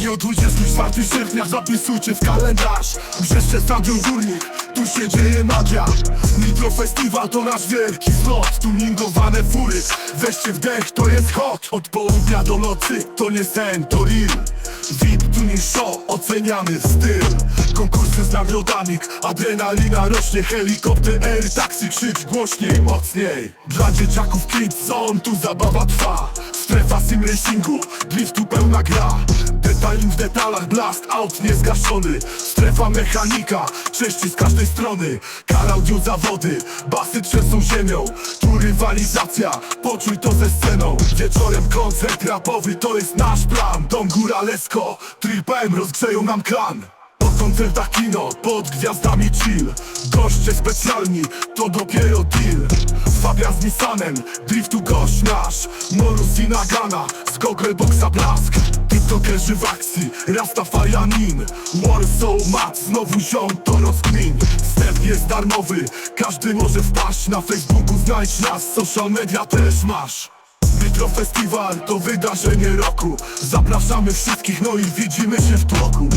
I o 24 sierpnia zapisujcie w kalendarz. Brzeszcze stadion górnik, tu się dzieje magia. Nitro Festival to nasz wielki zlot Tuningowane fury, weźcie wdech, to jest hot. Od południa do nocy, to nie sen, to real. VIP tuning show, oceniamy styl. Konkursy z nagrodami, adrenalina rośnie Helikopter, air, taksy, krzycz głośniej, mocniej. Dla dzieciaków Kids Zone, tu zabawa trwa. Strefa sim racingu, driftu pełna gra W detalach, blast out niezgaszony. Strefa mechanika, części z każdej strony. Kar audio zawody, basy trzęsą ziemią. Tu rywalizacja, poczuj to ze sceną. Wieczorem koncert rapowy, to jest nasz plan. Dom Góralesko, Trip M rozgrzeją nam klan. Koncertach kino, pod gwiazdami chill. Goście specjalni, to dopiero deal. Fabia z Nissanem, driftu gość nasz. Morus i Nagana, z Goggle Boxa Blask TikTokerzy w akcji, Rastafarianin Warsaw Mat, znowu ziom to rozkmin. Wstęp jest darmowy, każdy może wpaść Na Facebooku znajdź nas, social media też masz. Nitro Festival to wydarzenie roku. Zapraszamy wszystkich, no i widzimy się w tłoku